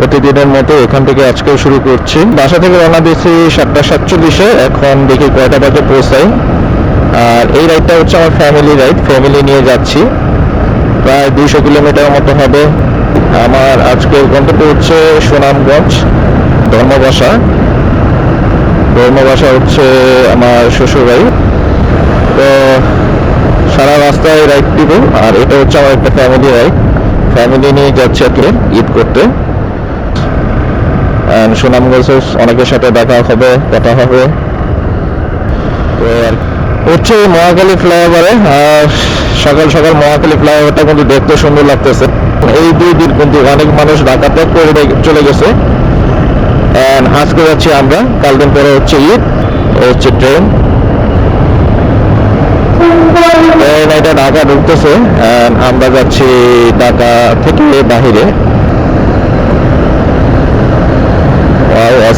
প্রতিদিনের মতো এখান থেকে আজকেও শুরু করছি। বাসা থেকে রওনা দিয়েছি সাতটা সাতচল্লিশে। এখন দেখি কয়টা বাজে পৌঁছাই। আর এই রাইডটা হচ্ছে আমার ফ্যামিলি রাইড ফ্যামিলি নিয়ে যাচ্ছি। প্রায় দুশো কিলোমিটার মতো হবে। আমার আজকের গন্তব্য হচ্ছে সুনামগঞ্জ, ধর্মবাসা। ধর্মবাসা হচ্ছে আমার শ্বশুরবাড়ি তো সারা রাস্তায় রাইড দিব। আর এটা হচ্ছে আমার একটা ফ্যামিলি রাইড ফ্যামিলি নিয়ে যাচ্ছি আজকে ঈদ করতে। সুনামগঞ্জে অনেকের সাথে দেখা হবে, কথা হবে। তো আর হচ্ছে মহাকালী ফ্লাইওভারে সকাল সকাল মহাকালী ফ্লাইওভারটা কিন্তু দেখতে সুন্দর লাগতেছে। এই দুই দিন কিন্তু অনেক মানুষ ঢাকাতে চলে গেছে। And আজকে যাচ্ছি আমরা, কাল দিন পরে হচ্ছে ঈদ হচ্ছে ট্রেন এটা ঢাকা ঢুকতেছে আমরা যাচ্ছি ঢাকা থেকে বাহিরে।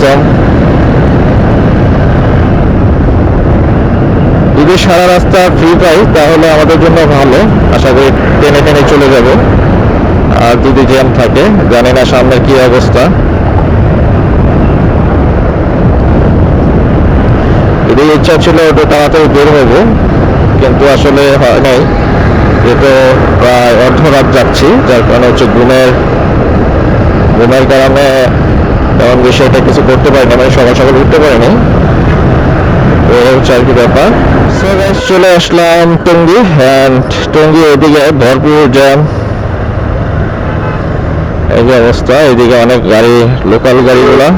Wow, যদি সারা রাস্তা ফ্রি পাই তাহলে আমাদের জন্য ভালো। আশা করি টেনে টেনে চলে যাব। আর যদি জ্যাম থাকে জানি না সামনে কি অবস্থা। যদি ইচ্ছা ছিল ওটা তাড়াতাড়ি বের হব কিন্তু আসলে হয় নাই। যেহেতু প্রায় অর্ধরাত যাচ্ছি যার কারণে হচ্ছে ঘুমের ঘুমের কারণে তেমন বিষয়টা কিছু করতে পারিনি মানে সকাল সকাল উঠতে পারিনি। হচ্ছে চলে আসলাম টঙ্গি টঙ্গি এদিকে ভরপুর জ্যাম এই যে অবস্থা, এদিকে অনেক গাড়ি লোকাল গাড়িগুলা।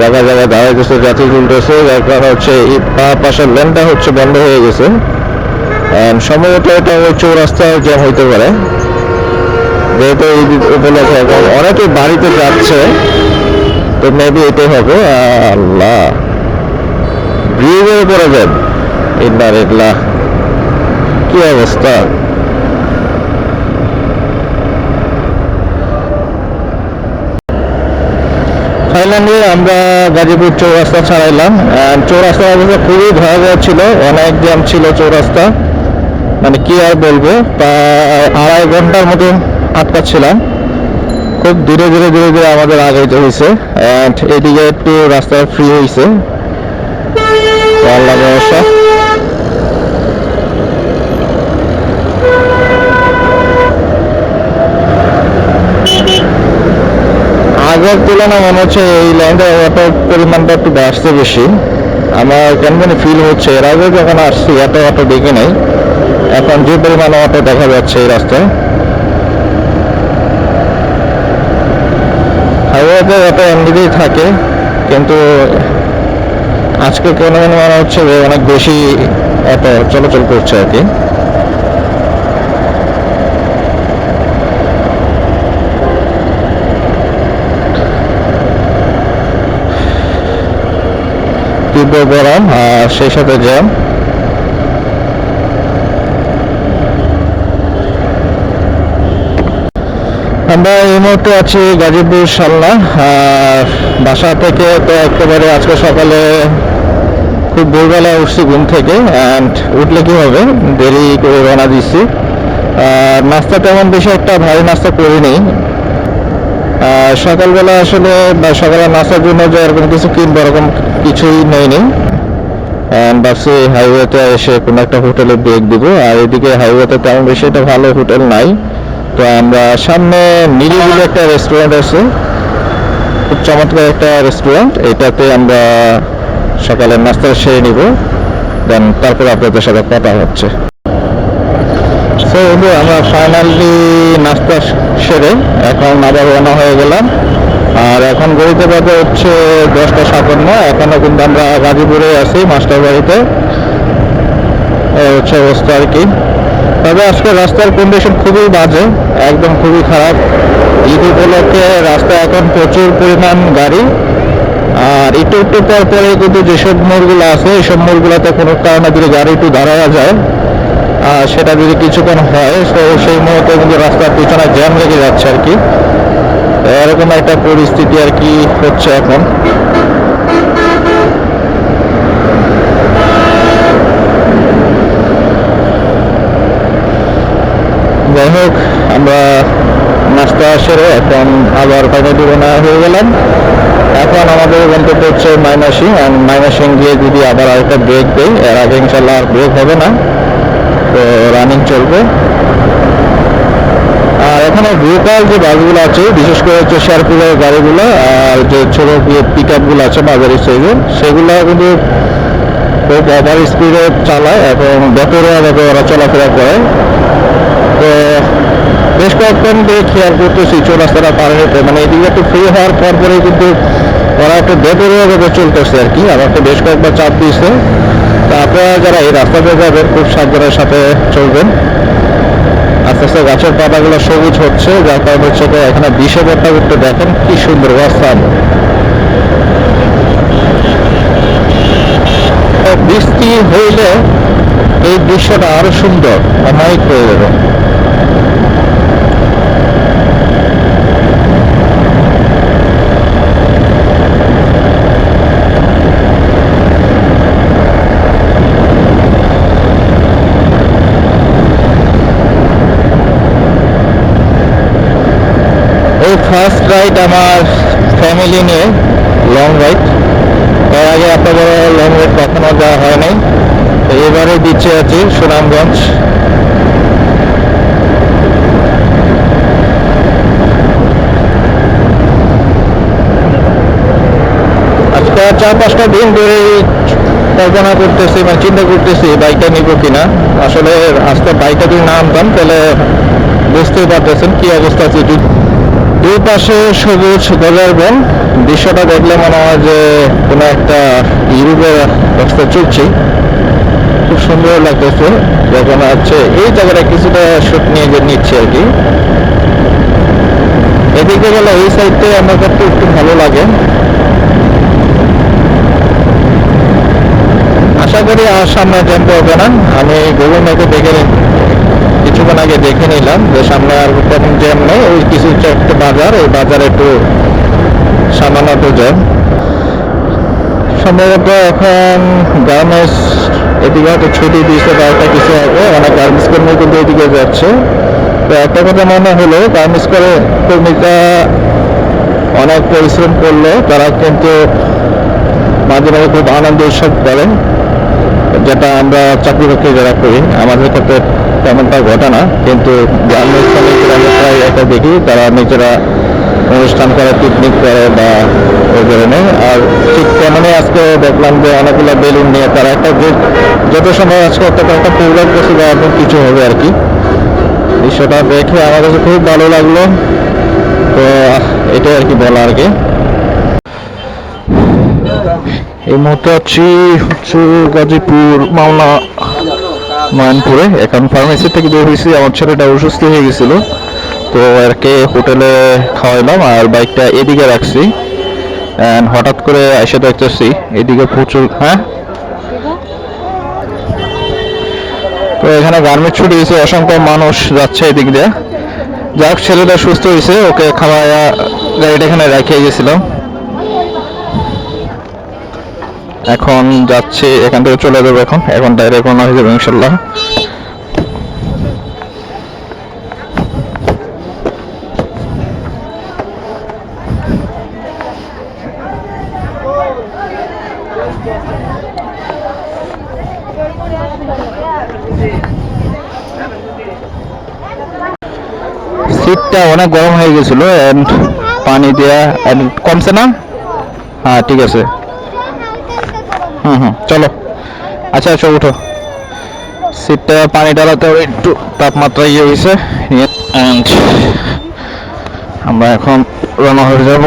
জায়গায় জায়গায় দাঁড়ায় গেছে যাত্রী তুলতেছে, যার কারণে হচ্ছে এই পাশের লেনটা হচ্ছে বন্ধ হয়ে গেছে। সম্ভবত এটা ওই চৌরাস্তায় জ্যাম হইতে পারে। যেহেতু এই উপলক্ষে এখন অনেকে বাড়িতে যাচ্ছে, তো মেবি এটাই হবে। আল্লাহ। ব্রিজের উপরে যান। ইন্নার ইল্লাহ। কি অবস্থা? ফাইনালি আমরা গাজীপুর চৌরাস্তা ছাড়াইলাম। And চৌরাস্তা অবস্থা খুবই ভয়াবহ ছিল। অনেক জ্যাম ছিল চৌরাস্তা। মানে কি আর বলব? তা আড়াই ঘণ্টার মতো আটকাচ্ছিলাম। খুব ধীরে ধীরে ধীরে ধীরে আমাদের আগাইতে হয়েছে অ্যান্ড এদিকে একটু রাস্তা ফ্রি হয়েছে ভরসা। আগের তুলনায় মনে হচ্ছে এই লাইনটা অটোর পরিমাণটা একটু বাড়ছে বেশি। আমার কেন জানি ফিল হচ্ছে। এর আগে যখন আসছি, এত অটো দেখি নাই। এখন যে পরিমাণ অটো দেখা যাচ্ছে এই রাস্তায়। হাইওয়েতে অটো এমনিতেই থাকে, কিন্তু আজকে কেন জানি মনে হচ্ছে যে অনেক বেশি অটো চলাচল করছে আর কি। তীব্র গরম আর সেই সাথে জ্যাম। আমরা এই মুহূর্তে আছি গাজীপুর সালনা বাসা থেকে তো একেবারে আজকে সকালে খুব ভোরবেলা উঠছি ঘুম থেকে অ্যান্ড উঠলে কি হবে? দেরি করে রওনা দিচ্ছি। নাস্তা তেমন বেশি একটা ভারী নাস্তা করিনি। সকালবেলা আসলে বা সকালে নাস্তার জন্য যে এরকম কিছু কিনবো, এরকম কিছুই নেইনি। ভাবছি হাইওয়েতে এসে কোনো একটা হোটেলে ব্রেক দিব, আর এদিকে হাইওয়েতে তেমন বেশি একটা ভালো হোটেল নাই। তো আমরা সামনে নিরিবিলি একটা রেস্টুরেন্ট আছে। খুব চমৎকার একটা রেস্টুরেন্ট এটাতে আমরা সকালে নাস্তা সেরে নিব। দেন তারপর আপনাদের সাথে কথা হচ্ছে। সো বন্ধু, আমরা ফাইনালি নাস্তা সেরে এখন আবার রওনা হয়ে গেলাম। আর এখন গড়িতে বাজে হচ্ছে দশটা সাতান্ন এখনও কিন্তু আমরা গাজীপুরে আছি মাস্টার বাড়িতে হচ্ছে অবস্থা আর কি। তবে আজকে রাস্তার কন্ডিশন খুবই বাজে, একদম খুবই খারাপ। ঈদ উপলক্ষে রাস্তা এখন প্রচুর পরিমাণ গাড়ি। আর একটু একটু পর পরে কিন্তু যেসব মোড়গুলো আছে এইসব মোড়গুলোতে কোনো কারণে যদি গাড়ি একটু দাঁড়ানো যায়, আর সেটা যদি কিছুক্ষণ হয়, তো সেই মুহূর্তে কিন্তু রাস্তার পিছনে জ্যাম লেগে যাচ্ছে আর কি। এরকম একটা পরিস্থিতি আর কি হচ্ছে এখন। যাই হোক আমরা নাস্তা সেরে এখন আবার পানি দুগুনা হয়ে গেলাম। এখন আমাদের গন্তব্য হচ্ছে মাইনাসিং অ্যান্ড মাইনাসিং গিয়ে যদি আবার আরেকটা ব্রেক দেই, এর আগে ইনশাল্লাহ আর ব্রেক হবে না। তো রানিং চলবে। আর এখানে লোকাল যে বাসগুলো আছে, বিশেষ করে হচ্ছে শেয়ারপুরের গাড়িগুলো, আর যে ছোটো পিক আপগুলো আছে বাজারের সাইজের সেগুলো কিন্তু খুব ওভার স্পিডে চালায় এবং বেপরোয়াভাবে ওরা চলাফেরা করে। বেশ কয়েকক্ষণ দিয়ে খেয়াল করতেছি? চৌরাস্তাটা পার হতে মানে এদিকে একটু ফ্রি হওয়ার পর পরে কিন্তু ওরা একটু বেপরোয়াভাবে চলতেছে আর কি। আমাকে বেশ কয়েকবার চাপ দিয়েছে। তো আপনারা যারা এই রাস্তা দিয়ে যাবেন, খুব সাবধানের সাথে চলবেন। আস্তে আস্তে গাছের পাতাগুলো সবুজ হচ্ছে। যার কারণে হচ্ছে এখানে বিষবরটা করতে দেখেন কি সুন্দর ওয়াসাম বৃষ্টি হইলে এই দৃশ্যটা আরও সুন্দর অমায়িক হয়ে যাবে এই ফার্স্ট রাইড আমার ফ্যামিলি নিয়ে লং রাইড এর আগে এত বড় লং রাইড কখনো যাওয়া হয় নাই। এবারে দিচ্ছে আছি সুনামগঞ্জ। আজকে চার পাঁচটা দিন ধরে কল্পনা করতেছি মানে চিন্তা করতেছি বাইকটা নিব কিনা। আসলে আজকে বাইকটা যদি না আনতাম, তাহলে বুঝতেই পারতেছেন কি অবস্থা আছে। দুই পাশে সবুজ গজার বন। দৃশ্যটা দেখলে মনে হয় যে কোনো একটা ইউরোপের রাস্তা চলছে। সুন্দর লাগতেছে যখন হচ্ছে। এই জায়গাটা কিছুটা শুট নিয়ে নিচ্ছে আর কি। এদিকে গেলে এই সাইডে আমার কাছে একটু ভালো লাগে। আশা করি আর সামনে টেম্পো হবে না। আমি গুগল ম্যাপে দেখে কিছুক্ষণ আগে দেখে নিলাম যে সামনে আর তেমন জ্যাম নেই। ওই কিছু একটা বাজার। ওই বাজারে একটু সামান্য একটু জ্যাম সম্ভবত এখন গার্মেন্টস এদিকে হয়তো ছুটি দিয়েছে বা একটা কিছু হবে অনেক গার্মেন্টস কর্মী কিন্তু এদিকে যাচ্ছে। তো একটা কথা মনে হলো, গার্মেন্টস করে কর্মীরা অনেক পরিশ্রম করল, তারা কিন্তু মাঝে মাঝে খুব আনন্দ উৎসব করেন যেটা আমরা চাকরি বাকরি যারা করি, আমাদের ক্ষেত্রে তেমনটা ঘটে না, কিন্তু গ্রামের শ্রমিকরা আমরা প্রায় একটা দেখি, তারা নিজেরা অনুষ্ঠান করে পিকনিক করে বা ওই ধরনের। আর ঠিক তেমনই আজকে দেখলাম যে অনেকগুলো বেলুন নিয়ে তারা একটা গ্রুপ যত সময় আজকে একটা একটা প্রোগ্রাম করছে বা এরকম কিছু হবে আর কি। দৃশ্যটা দেখে আমার কাছে খুব ভালো লাগল। তো এটাই আর কি বলা আর কি এই মুহূর্তে আছি হচ্ছে গাজীপুর মাওনা নয়নপুরে এখন ফার্মেসি থেকে বের হয়েছি। আমার ছেলেটা অসুস্থ হয়ে গেছিল। তো এরকে হোটেলে খাওয়াইলাম আর বাইকটা এদিকে রাখছি। And হঠাৎ করে এসে দেখতেছি, এদিকে প্রচুর হ্যাঁ? তো এখানে গার্মেন্ট ছুটি হয়েছে, অসংখ্য মানুষ যাচ্ছে এদিক দিয়ে। যাক, ছেলেটা সুস্থ হয়েছে, ওকে খাওয়াইয়া গাড়িটা এখানে রেখে গেছিলাম। এখন যাচ্ছে, এখান থেকে চলে যাব এখন এখন ডাইরেক্ট রওনা হয়ে যাবে ইনশাল্লাহ। সিটটা অনেক গরম হয়ে গেছিল এন্ড পানি দেওয়া কমছে না? হ্যাঁ ঠিক আছে। হুম হুম, চলো। আচ্ছা আচ্ছা উঠো। শীতটা পানি ডালাতে একটু তাপমাত্রা ইয়ে হয়েছে অ্যান্ড আমরা এখন রওনা হয়ে যাব।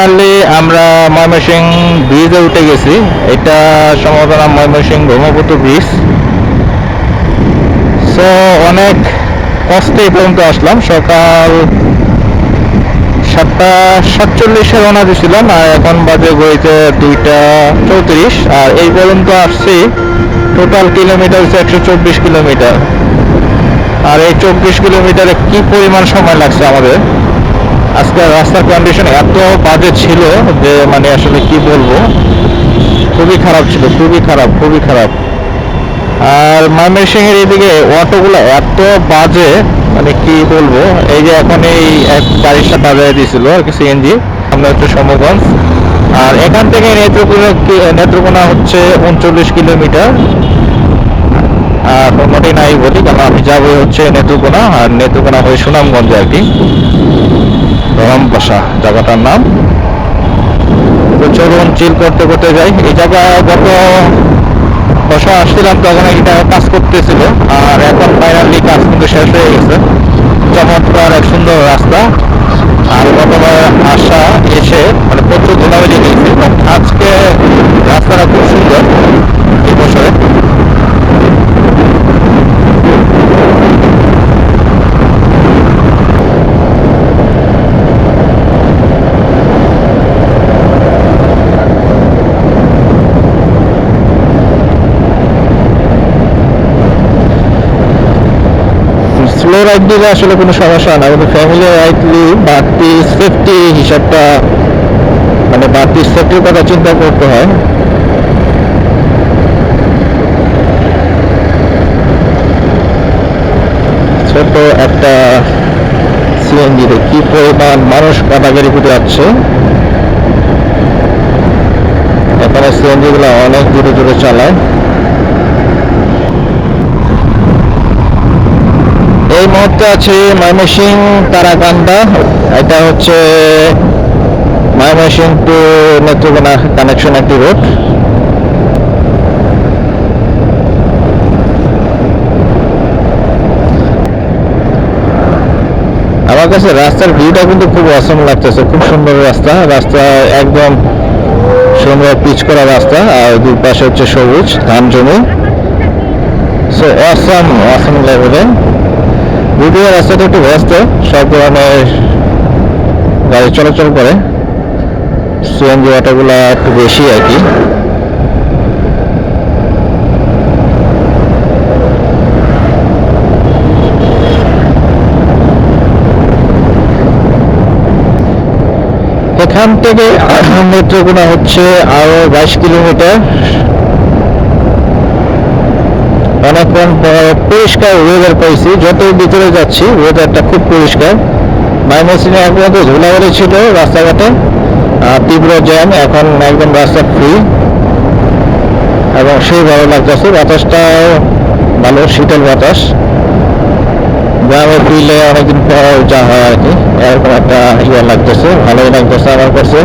ফাইনালি আমরা ময়মনসিং ব্রিজে উঠে গেছি। এটা সম্ভবত নাম ময়মনসিং ব্রহ্মপুত্র ব্রিজ সো অনেক কষ্টে পর্যন্ত আসলাম। সকাল সাতটা সাতচল্লিশে রওনা দিয়েছিলাম, আর এখন বাজে গড়িতে দুইটা চৌত্রিশ। আর এই পর্যন্ত আসছি টোটাল কিলোমিটার হচ্ছে একশো চব্বিশ কিলোমিটার আর এই চব্বিশ কিলোমিটারে কি পরিমাণ সময় লাগছে আমাদের? আজকে রাস্তার কন্ডিশন এত বাজে ছিল যে মানে আসলে কি বলব? খুবই খারাপ ছিল, খুবই খারাপ খুবই খারাপ। আর ময়মনসিং এর এদিকে অটোগুলো এত বাজে মানে কি বলব? এই যে এখন এই এক সাথে বাজারে দিয়েছিল আর কি সিএনজি আমরা হচ্ছে সমগঞ্জ আর এখান থেকে নেত্রকোনা নেত্রকোনা হচ্ছে উনচল্লিশ কিলোমিটার। মোটামুটি নাই বলি কারণ আমি যাব হচ্ছে নেতুকোনা, আর নেতুকোনা হয়ে সুনামগঞ্জে আর কি। রমবাসা জায়গাটার নাম। চলুন চিল করতে করতে যাই। এই জায়গা গত বছর আসছিলাম তখন এটা কাজ করতেছিল, আর এখন ফাইনালি কাজ কিন্তু শেষ হয়ে গেছে। চমৎকার এক সুন্দর রাস্তা। আর গতবার আসা এসে মানে প্রচুর ধুলাবালি গেছে এবং আজকে রাস্তাটা খুব সুন্দর এই বছরে স্লো রাইড দিলে আসলে কোনো সমস্যা না। কিন্তু ফ্যামিলি রাইডলি বাড়তি সেফটি হিসাবটা মানে বাড়তি সেফটির কথা চিন্তা করতে হয়। ছোট একটা কি পরিমাণ মানুষ করে যাচ্ছে? এখানে অনেক দূরে দূরে চালায়। এই মুহূর্তে আছে ময়মনসিং তারাকান্দা। এটা হচ্ছে ময়মনসিং টু নেত্রকোনা কানেকশন একটি রোড। আমার কাছে রাস্তার ভিউটা কিন্তু খুব অসম লাগতেছে, খুব সুন্দর রাস্তা। রাস্তা একদম সুন্দর পিচ করা রাস্তা, আর দুই পাশে হচ্ছে সবুজ, ধান জমি। সো অসম অসম লেভেলে যদিও রাস্তাটা একটু ব্যস্ত সব ধরনের গাড়ি চলাচল করে। সিএনজি অটোগুলো একটু বেশি আর কি। এখান থেকে নেত্রকোনা হচ্ছে আরও বাইশ কিলোমিটার। অনেকক্ষণ পর পরিষ্কার ওয়েদার পাইছি যতই ভিতরে যাচ্ছি ওয়েদারটা খুব পরিষ্কার। মাইনাসিনে এক পর্যন্ত ধুলাবালি ছিল রাস্তাঘাটে। তীব্র জ্যাম, এখন একদম রাস্তা ফ্রি এবং সেই ভালো লাগতেছে, বাতাসটাও ভালো শীতল বাতাস। গ্রামে ফিরলে অনেকদিন পর যা হয় আর কি, এরকম একটা ইয়ে লাগতেছে, ভালোই লাগতেছে আমার কাছে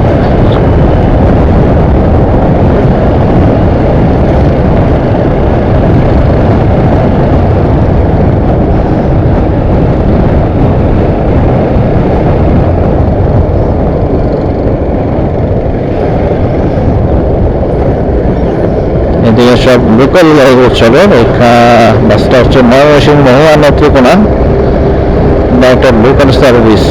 এদিকে সব লোকাল উৎসবের বাসটা হচ্ছে ময়মনসিং মহুয়া নেত্রকোনা। বা একটা লোকাল সার্ভিস